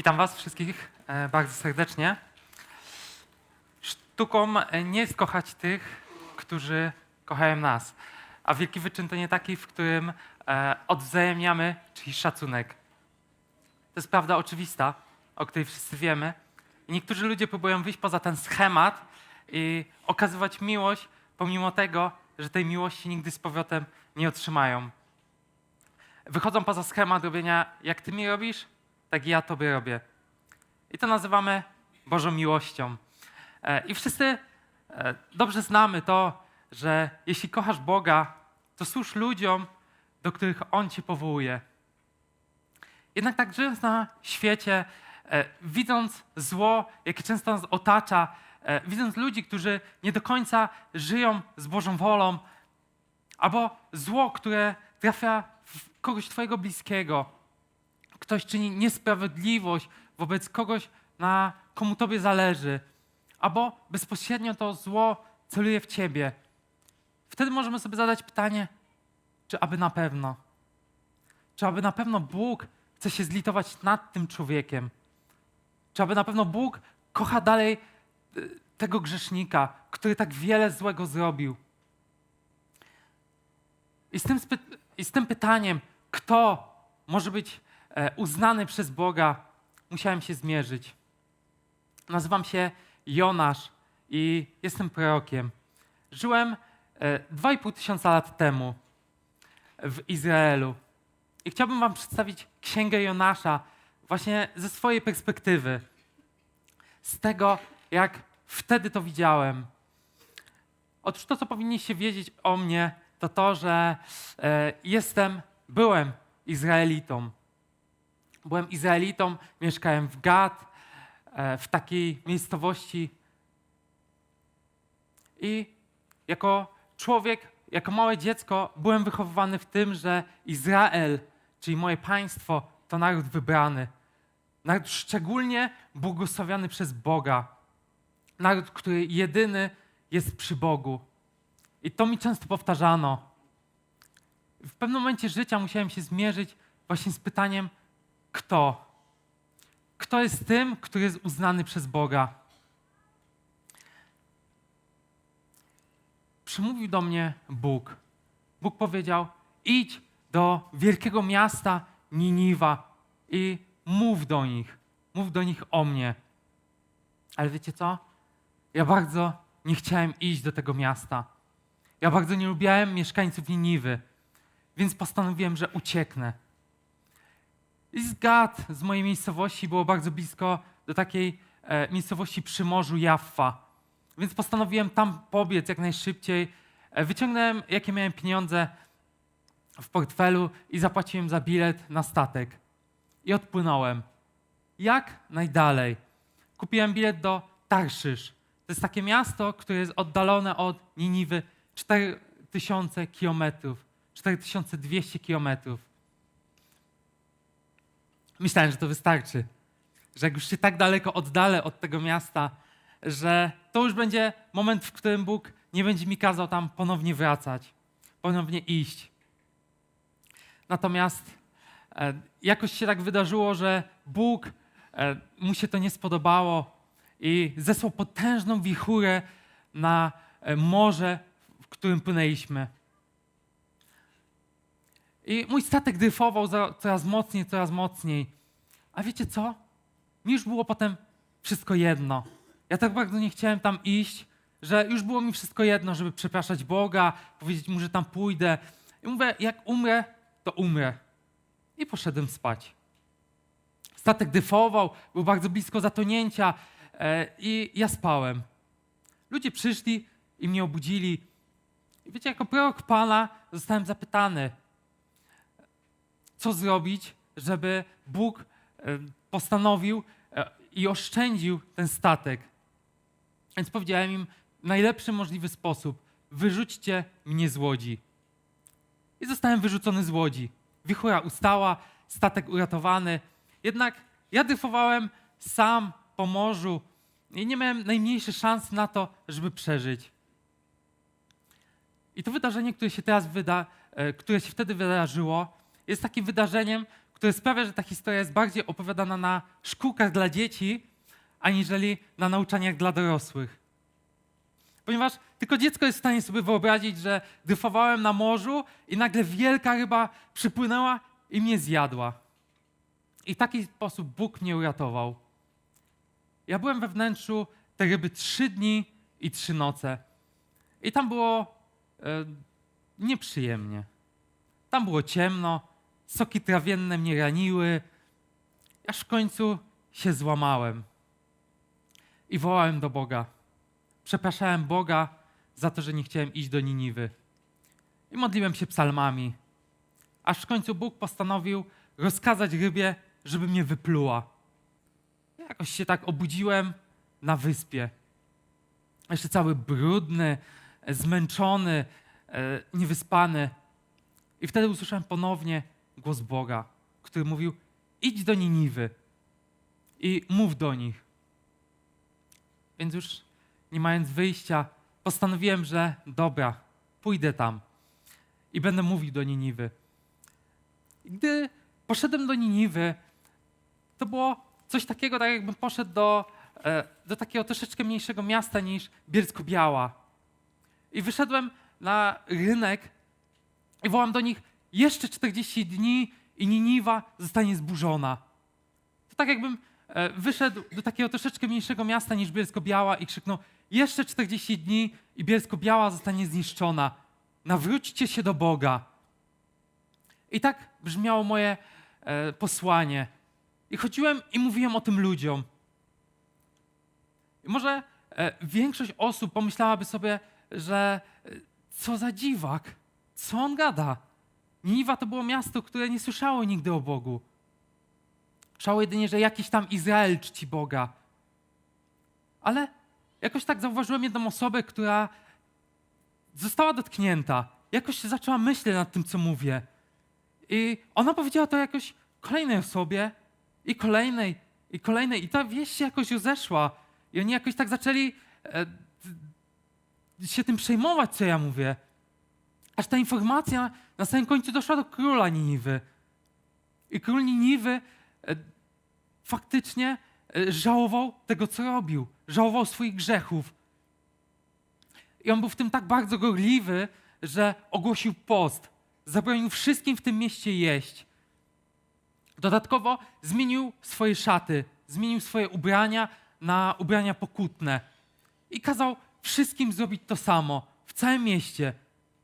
Witam Was wszystkich e, bardzo serdecznie. Sztuką e, nie jest kochać tych, którzy kochają nas, a wielki wyczyn to nie taki, w którym e, odwzajemniamy czyjś szacunek. To jest prawda oczywista, o której wszyscy wiemy. I niektórzy ludzie próbują wyjść poza ten schemat i okazywać miłość, pomimo tego, że tej miłości nigdy z powrotem nie otrzymają. Wychodzą poza schemat robienia, jak ty mi robisz, tak ja tobie robię. I to nazywamy Bożą miłością. E, I wszyscy e, dobrze znamy to, że jeśli kochasz Boga, to służ ludziom, do których On cię powołuje. Jednak tak żyjąc na świecie, e, widząc zło, jakie często nas otacza, widząc ludzi, którzy nie do końca żyją z Bożą wolą, albo zło, które trafia w kogoś twojego bliskiego, ktoś czyni niesprawiedliwość wobec kogoś, na komu tobie zależy, albo bezpośrednio to zło celuje w ciebie. Wtedy możemy sobie zadać pytanie, czy aby na pewno? Czy aby na pewno Bóg chce się zlitować nad tym człowiekiem? Czy aby na pewno Bóg kocha dalej y, tego grzesznika, który tak wiele złego zrobił? I z tym, i z tym pytaniem, kto może być uznany przez Boga, musiałem się zmierzyć. Nazywam się Jonasz i jestem prorokiem. Żyłem e, 2,5 tysiąca lat temu w Izraelu. I chciałbym Wam przedstawić księgę Jonasza właśnie ze swojej perspektywy. Z tego, jak wtedy to widziałem. Otóż to, co powinniście wiedzieć o mnie, to to, że e, jestem, byłem Izraelitą. Byłem Izraelitą, mieszkałem w Gad, e, w takiej miejscowości. I jako człowiek, jako małe dziecko byłem wychowywany w tym, że Izrael, czyli moje państwo, to naród wybrany. Naród szczególnie błogosławiony przez Boga. Naród, który jedyny jest przy Bogu. I to mi często powtarzano. W pewnym momencie życia musiałem się zmierzyć właśnie z pytaniem, kto? Kto jest tym, który jest uznany przez Boga? Przymówił do mnie Bóg. Bóg powiedział: idź do wielkiego miasta Niniwa i mów do nich. Mów do nich o mnie. Ale wiecie co? Ja bardzo nie chciałem iść do tego miasta. Ja bardzo nie lubiałem mieszkańców Niniwy, więc postanowiłem, że ucieknę. I z Gad, z mojej miejscowości, było bardzo blisko do takiej e, miejscowości przy morzu Jaffa. Więc postanowiłem tam pobiec jak najszybciej. E, wyciągnąłem, jakie miałem pieniądze w portfelu i zapłaciłem za bilet na statek. I odpłynąłem. Jak najdalej. Kupiłem bilet do Tarszysz. To jest takie miasto, które jest oddalone od Niniwy 4000 kilometrów. 4200 kilometrów. Myślałem, że to wystarczy. Że jak już się tak daleko oddalę od tego miasta, że to już będzie moment, w którym Bóg nie będzie mi kazał tam ponownie wracać, ponownie iść. Natomiast e, jakoś się tak wydarzyło, że Bóg e, mu się to nie spodobało i zesłał potężną wichurę na e, morze, w którym płynęliśmy. I mój statek dryfował za- coraz mocniej, coraz mocniej. A wiecie co? Mi już było potem wszystko jedno. Ja tak bardzo nie chciałem tam iść, że już było mi wszystko jedno, żeby przepraszać Boga, powiedzieć mu, że tam pójdę. I mówię, jak umrę, to umrę. I poszedłem spać. Statek dryfował, był bardzo blisko zatonięcia e, i ja spałem. Ludzie przyszli i mnie obudzili. I wiecie, jako prorok Pana zostałem zapytany, co zrobić, żeby Bóg postanowił e, i oszczędził ten statek. Więc powiedziałem im najlepszy możliwy sposób: wyrzućcie mnie z łodzi. I zostałem wyrzucony z łodzi. Wichura ustała, statek uratowany. Jednak ja dryfowałem sam po morzu i nie miałem najmniejszej szans na to, żeby przeżyć. I to wydarzenie, które się teraz wyda, e, które się wtedy wydarzyło, jest takim wydarzeniem, które sprawia, że ta historia jest bardziej opowiadana na szkółkach dla dzieci, aniżeli na nauczaniach dla dorosłych. Ponieważ tylko dziecko jest w stanie sobie wyobrazić, że dryfowałem na morzu i nagle wielka ryba przypłynęła i mnie zjadła. I w taki sposób Bóg mnie uratował. Ja byłem we wnętrzu tej ryby trzy dni i trzy noce. I tam było e, nieprzyjemnie. Tam było ciemno, soki trawienne mnie raniły, aż w końcu się złamałem. I wołałem do Boga. Przepraszałem Boga za to, że nie chciałem iść do Niniwy. I modliłem się psalmami. Aż w końcu Bóg postanowił rozkazać rybie, żeby mnie wypluła. Ja Jakoś się tak obudziłem na wyspie. Jeszcze cały brudny, zmęczony, e, niewyspany. I wtedy usłyszałem ponownie głos Boga, który mówił: idź do Niniwy i mów do nich. Więc już nie mając wyjścia, postanowiłem, że dobra, pójdę tam i będę mówił do Niniwy. Gdy poszedłem do Niniwy, to było coś takiego, tak jakbym poszedł do, e, do takiego troszeczkę mniejszego miasta niż Bielsko-Biała. I wyszedłem na rynek i wołam do nich, jeszcze 40 dni i Niniwa zostanie zburzona. To tak jakbym e, wyszedł do takiego troszeczkę mniejszego miasta niż Bielsko-Biała i krzyknął, jeszcze 40 dni i Bielsko-Biała zostanie zniszczona. Nawróćcie się do Boga. I tak brzmiało moje e, posłanie. I chodziłem i mówiłem o tym ludziom. I może e, większość osób pomyślałaby sobie, że co za dziwak, co on gada. Niniwa to było miasto, które nie słyszało nigdy o Bogu. Słyszało jedynie, że jakiś tam Izrael czci Boga. Ale jakoś tak zauważyłem jedną osobę, która została dotknięta. Jakoś zaczęła myśleć nad tym, co mówię. I ona powiedziała to jakoś kolejnej osobie, i kolejnej, i kolejnej. I ta wieść się jakoś rozeszła. I oni jakoś tak zaczęli e, się tym przejmować, co ja mówię. Aż ta informacja na samym końcu doszła do króla Niniwy. I król Niniwy e, faktycznie e, żałował tego, co robił. Żałował swoich grzechów. I on był w tym tak bardzo gorliwy, że ogłosił post. Zabronił wszystkim w tym mieście jeść. Dodatkowo zmienił swoje szaty, zmienił swoje ubrania na ubrania pokutne. I kazał wszystkim zrobić to samo w całym mieście.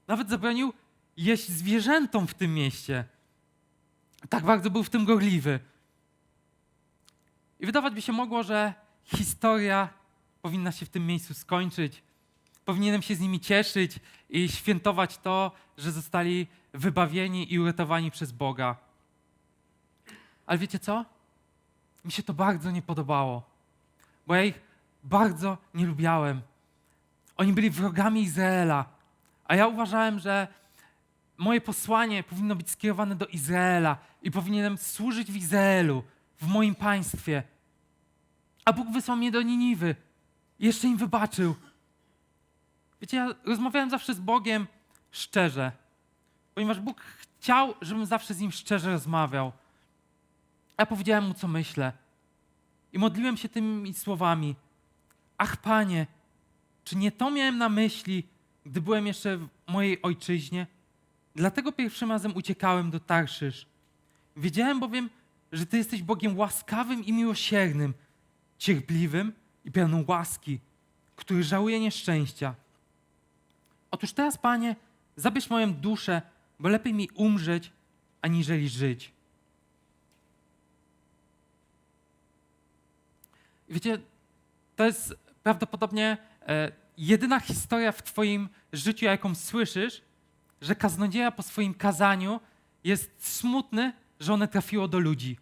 Nawet zabronił jeść zwierzętom w tym mieście. Tak bardzo był w tym gorliwy. I wydawać by się mogło, że historia powinna się w tym miejscu skończyć. Powinienem się z nimi cieszyć i świętować to, że zostali wybawieni i uratowani przez Boga. Ale wiecie co? Mi się to bardzo nie podobało, bo ja ich bardzo nie lubiałem. Oni byli wrogami Izraela, a ja uważałem, że moje posłanie powinno być skierowane do Izraela i powinienem służyć w Izraelu, w moim państwie. A Bóg wysłał mnie do Niniwy i jeszcze im wybaczył. Wiecie, ja rozmawiałem zawsze z Bogiem szczerze, ponieważ Bóg chciał, żebym zawsze z Nim szczerze rozmawiał. Ja powiedziałem Mu, co myślę. I modliłem się tymi słowami. Ach, Panie, czy nie to miałem na myśli, gdy byłem jeszcze w mojej ojczyźnie? Dlatego pierwszym razem uciekałem do Tarszysz. Wiedziałem bowiem, że Ty jesteś Bogiem łaskawym i miłosiernym, cierpliwym i pełnym łaski, który żałuje nieszczęścia. Otóż teraz, Panie, zabierz moją duszę, bo lepiej mi umrzeć, aniżeli żyć. Wiecie, to jest prawdopodobnie e, jedyna historia w Twoim życiu, jaką słyszysz, że kaznodzieja po swoim kazaniu jest smutny, że one trafiło do ludzi.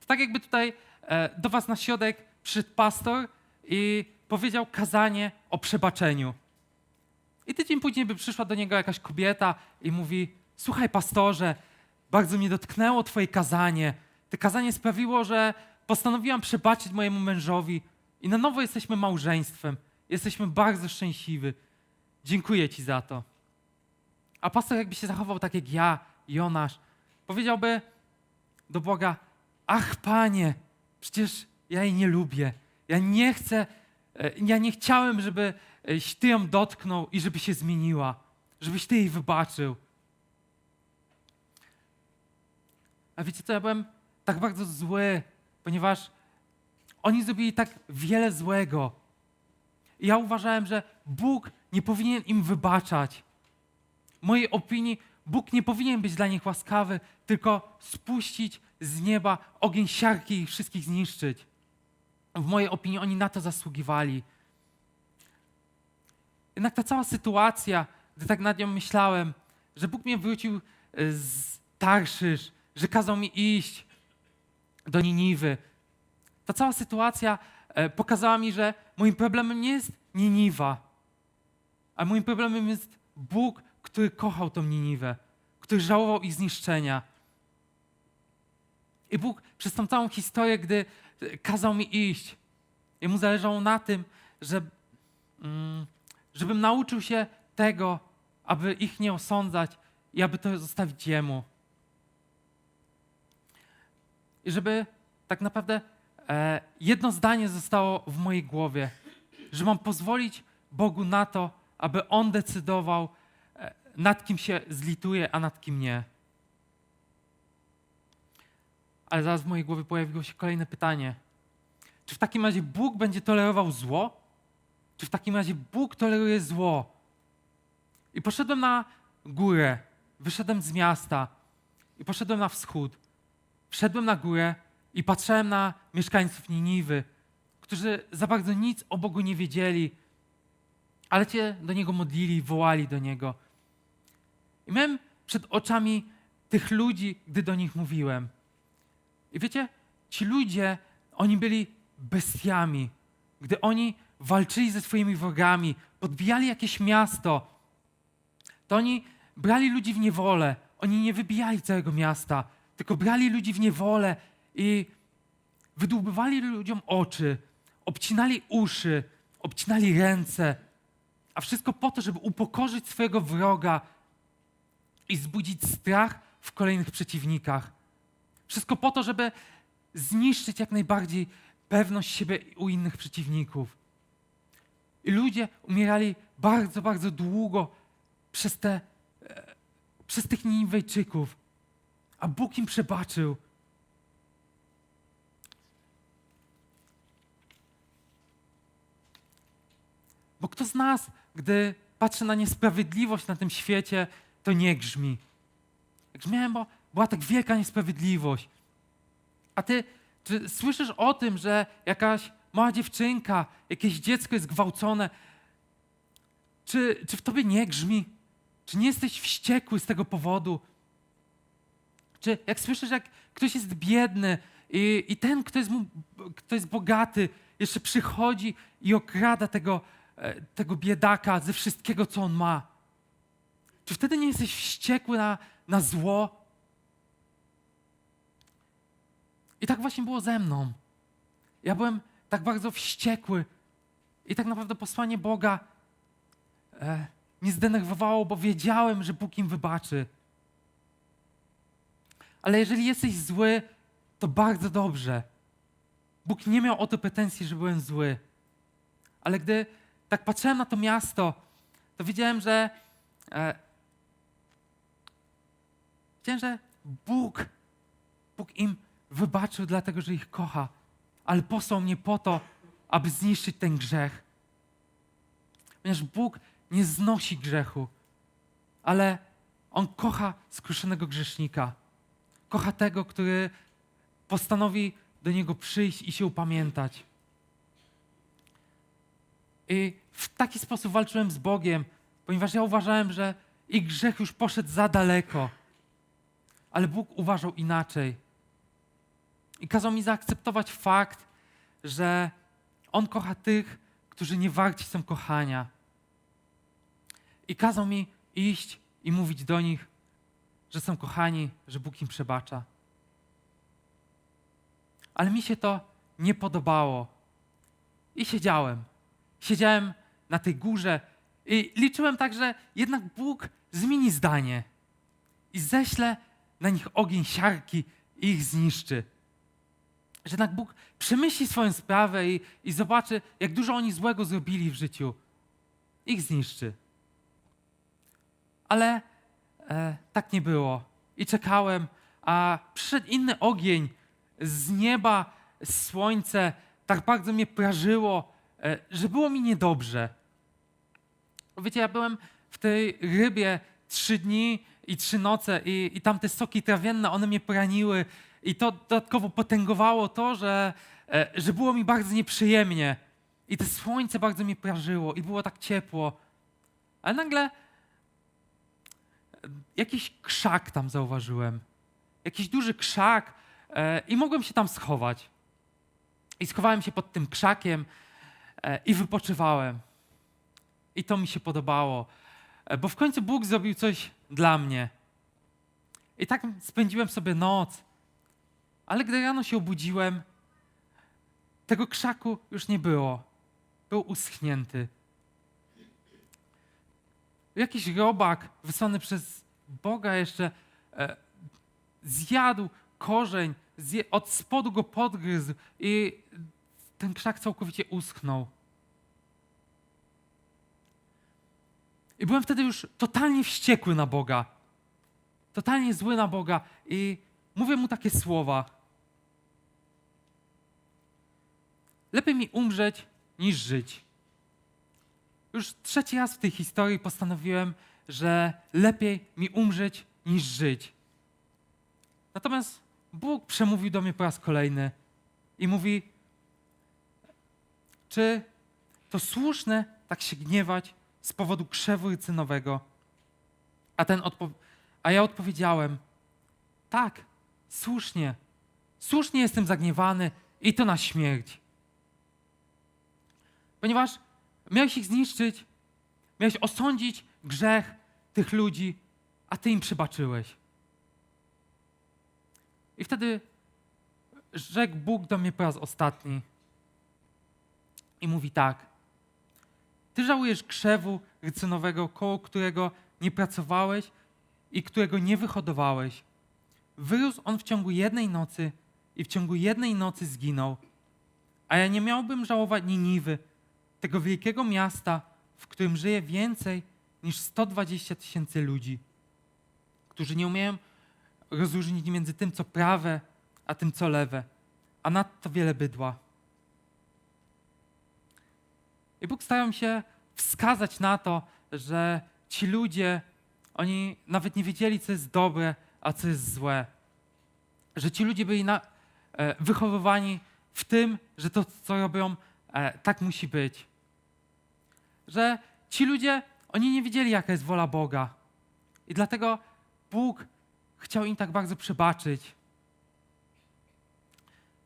To tak jakby tutaj e, do Was na środek przyszedł pastor i powiedział kazanie o przebaczeniu. I tydzień później by przyszła do niego jakaś kobieta i mówi: Słuchaj, pastorze, bardzo mnie dotknęło Twoje kazanie. To kazanie sprawiło, że postanowiłam przebaczyć mojemu mężowi i na nowo jesteśmy małżeństwem. Jesteśmy bardzo szczęśliwi. Dziękuję Ci za to. A pastor jakby się zachował tak jak ja, Jonasz, powiedziałby: do Boga: Ach, panie, przecież ja jej nie lubię. Ja nie chcę, e, ja nie chciałem, żebyś ty ją dotknął i żeby się zmieniła, żebyś ty jej wybaczył. A wiecie co, ja byłem tak bardzo zły, ponieważ oni zrobili tak wiele złego. I ja uważałem, że Bóg nie powinien im wybaczać. W mojej opinii Bóg nie powinien być dla nich łaskawy, tylko spuścić z nieba ogień siarki i ich wszystkich zniszczyć. W mojej opinii oni na to zasługiwali. Jednak ta cała sytuacja, gdy tak nad nią myślałem, że Bóg mnie wrócił z Tarszysz, że kazał mi iść do Niniwy, ta cała sytuacja e, pokazała mi, że moim problemem nie jest Niniwa, a moim problemem jest Bóg, który kochał tą Niniwę, który żałował ich zniszczenia. I Bóg przez tą całą historię, gdy e, kazał mi iść, jemu zależało na tym, że, mm, żebym nauczył się tego, aby ich nie osądzać i aby to zostawić Jemu. I żeby tak naprawdę e, jedno zdanie zostało w mojej głowie, że mam pozwolić Bogu na to, aby On decydował, e, nad kim się zlituje, a nad kim nie. Ale zaraz w mojej głowie pojawiło się kolejne pytanie. Czy w takim razie Bóg będzie tolerował zło? Czy w takim razie Bóg toleruje zło? I poszedłem na górę, wyszedłem z miasta i poszedłem na wschód. Wszedłem na górę i patrzyłem na mieszkańców Niniwy, którzy za bardzo nic o Bogu nie wiedzieli, ale cię do Niego modlili, wołali do Niego. I miałem przed oczami tych ludzi, gdy do nich mówiłem. I wiecie, ci ludzie, oni byli bestiami. Gdy oni walczyli ze swoimi wrogami, podbijali jakieś miasto, to oni brali ludzi w niewolę. Oni nie wybijali całego miasta, tylko brali ludzi w niewolę i wydłubywali ludziom oczy, obcinali uszy, obcinali ręce, a wszystko po to, żeby upokorzyć swojego wroga i zbudzić strach w kolejnych przeciwnikach. Wszystko po to, żeby zniszczyć jak najbardziej pewność siebie u innych przeciwników. I ludzie umierali bardzo, bardzo długo przez, te, e, przez tych Niniwejczyków, a Bóg im przebaczył. Kto z nas, gdy patrzy na niesprawiedliwość na tym świecie, to nie grzmi. Grzmiałem, bo była tak wielka niesprawiedliwość. A ty, czy słyszysz o tym, że jakaś mała dziewczynka, jakieś dziecko jest gwałcone? Czy, czy w tobie nie grzmi? Czy nie jesteś wściekły z tego powodu? Czy jak słyszysz, jak ktoś jest biedny i, i ten, kto jest, mu, kto jest bogaty, jeszcze przychodzi i okrada tego, tego biedaka ze wszystkiego, co on ma? Czy wtedy nie jesteś wściekły na, na zło? I tak właśnie było ze mną. Ja byłem tak bardzo wściekły. I tak naprawdę posłanie Boga e, mnie zdenerwowało, bo wiedziałem, że Bóg im wybaczy. Ale jeżeli jesteś zły, to bardzo dobrze. Bóg nie miał o to pretensji, że byłem zły. Ale gdy tak patrzyłem na to miasto, to widziałem, że e, widziałem, że Bóg, Bóg im wybaczył dlatego, że ich kocha, ale posłał mnie po to, aby zniszczyć ten grzech. Ponieważ Bóg nie znosi grzechu, ale On kocha skruszonego grzesznika. Kocha tego, który postanowi do Niego przyjść i się upamiętać. I w taki sposób walczyłem z Bogiem, ponieważ ja uważałem, że ich grzech już poszedł za daleko. Ale Bóg uważał inaczej. I kazał mi zaakceptować fakt, że On kocha tych, którzy nie warci są kochania. I kazał mi iść i mówić do nich, że są kochani, że Bóg im przebacza. Ale mi się to nie podobało. I siedziałem. Siedziałem na tej górze i liczyłem tak, że jednak Bóg zmieni zdanie i ześle na nich ogień siarki i ich zniszczy. Że jednak Bóg przemyśli swoją sprawę i, i zobaczy, jak dużo oni złego zrobili w życiu. Ich zniszczy. Ale e, tak nie było. I czekałem, a przyszedł inny ogień z nieba, słońce, tak bardzo mnie prażyło, że było mi niedobrze. Wiecie, ja byłem w tej rybie trzy dni i trzy noce i, i tam te soki trawienne, one mnie poraniły i to dodatkowo potęgowało to, że, e, że było mi bardzo nieprzyjemnie i to słońce bardzo mnie prażyło i było tak ciepło. Ale nagle e, jakiś krzak tam zauważyłem. Jakiś duży krzak e, i mogłem się tam schować. I schowałem się pod tym krzakiem e, i wypoczywałem. I to mi się podobało, e, bo w końcu Bóg zrobił coś dla mnie. I tak spędziłem sobie noc. Ale gdy rano się obudziłem, tego krzaku już nie było. Był uschnięty. Jakiś robak wysłany przez Boga jeszcze e, zjadł korzeń, zje, od spodu go podgryzł i ten krzak całkowicie uschnął. I byłem wtedy już totalnie wściekły na Boga. Totalnie zły na Boga i mówię mu takie słowa. Lepiej mi umrzeć niż żyć. Już trzeci raz w tej historii postanowiłem, że lepiej mi umrzeć niż żyć. Natomiast Bóg przemówił do mnie po raz kolejny i mówi: Czy to słuszne tak się gniewać z powodu krzewu rycynowego? A, ten odpo- a ja odpowiedziałem: Tak, słusznie. Słusznie jestem zagniewany i to na śmierć. Ponieważ miałeś ich zniszczyć, miałeś osądzić grzech tych ludzi, a ty im przebaczyłeś. I wtedy rzekł Bóg do mnie po raz ostatni i mówi tak. Ty żałujesz krzewu rycynowego, koło którego nie pracowałeś i którego nie wyhodowałeś. Wyrósł on w ciągu jednej nocy i w ciągu jednej nocy zginął. A ja nie miałbym żałować Niniwy, tego wielkiego miasta, w którym żyje więcej niż 120 tysięcy ludzi, którzy nie umieją rozróżnić między tym, co prawe, a tym, co lewe, a nadto wiele bydła. I Bóg starał się wskazać na to, że ci ludzie, oni nawet nie wiedzieli, co jest dobre, a co jest złe. Że ci ludzie byli na, e, wychowywani w tym, że to, co robią, e, tak musi być. Że ci ludzie, oni nie wiedzieli, jaka jest wola Boga. I dlatego Bóg chciał im tak bardzo przebaczyć.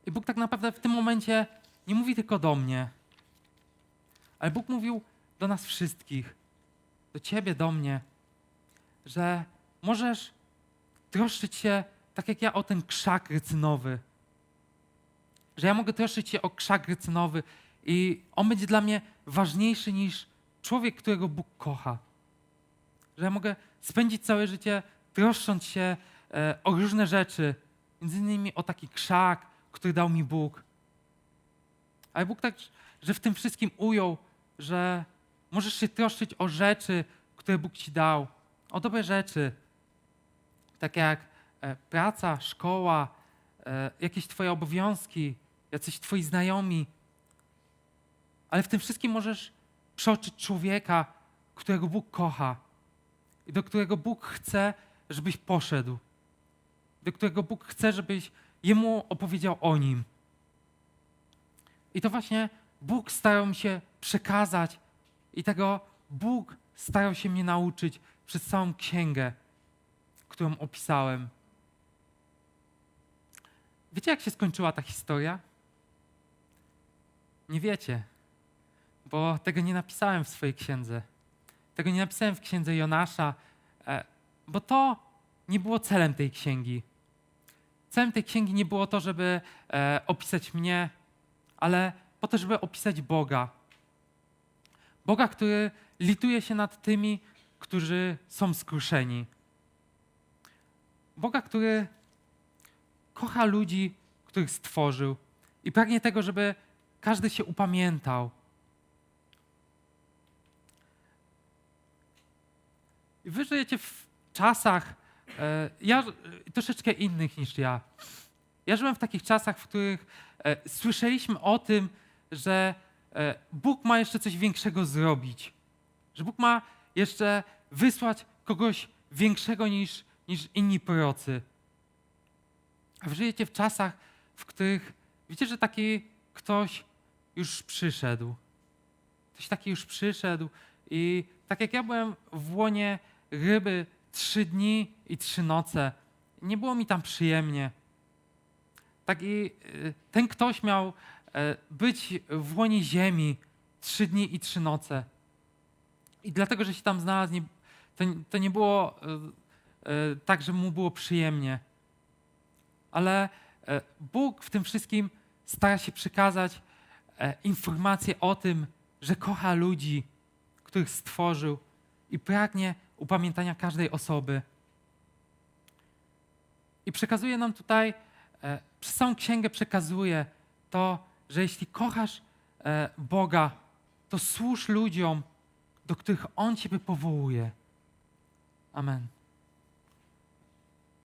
I Bóg tak naprawdę w tym momencie nie mówi tylko do mnie, ale Bóg mówił do nas wszystkich, do ciebie, do mnie, że możesz troszczyć się tak jak ja o ten krzak rycynowy. Że ja mogę troszczyć się o krzak rycynowy i on będzie dla mnie ważniejszy niż człowiek, którego Bóg kocha. Że ja mogę spędzić całe życie troszcząc się e, o różne rzeczy, między innymi o taki krzak, który dał mi Bóg. Ale Bóg tak, że w tym wszystkim ujął, że możesz się troszczyć o rzeczy, które Bóg ci dał, o dobre rzeczy, takie jak e, praca, szkoła, e, jakieś twoje obowiązki, jacyś twoi znajomi. Ale w tym wszystkim możesz przeoczyć człowieka, którego Bóg kocha i do którego Bóg chce, żebyś poszedł, do którego Bóg chce, żebyś Jemu opowiedział o Nim. I to właśnie Bóg starał mi się przekazać i tego Bóg starał się mnie nauczyć przez całą księgę, którą opisałem. Wiecie, jak się skończyła ta historia? Nie wiecie, bo tego nie napisałem w swojej księdze. Tego nie napisałem w księdze Jonasza, e, bo to nie było celem tej księgi. Celem tej księgi nie było to, żeby e, opisać mnie, ale po to, żeby opisać Boga. Boga, który lituje się nad tymi, którzy są skruszeni. Boga, który kocha ludzi, których stworzył i pragnie tego, żeby każdy się upamiętał. Wy żyjecie w czasach, e, ja e, troszeczkę innych niż ja. Ja żyłem w takich czasach, w których e, słyszeliśmy o tym, że Bóg ma jeszcze coś większego zrobić. Że Bóg ma jeszcze wysłać kogoś większego niż, niż inni prorocy. A wy żyjecie w czasach, w których wiecie, że taki ktoś już przyszedł. Ktoś taki już przyszedł i tak jak ja byłem w łonie ryby trzy dni i trzy noce, nie było mi tam przyjemnie. Tak i y, ten ktoś miał e, być w łonie ziemi trzy dni i trzy noce. I dlatego, że się tam znalazł, to, to nie było e, e, tak, że mu było przyjemnie. Ale e, Bóg w tym wszystkim stara się przekazać e, informacje o tym, że kocha ludzi, których stworzył i pragnie upamiętania każdej osoby. I przekazuje nam tutaj, e, przez całą księgę przekazuje to, że jeśli kochasz e, Boga, to służ ludziom, do których On Ciebie powołuje. Amen.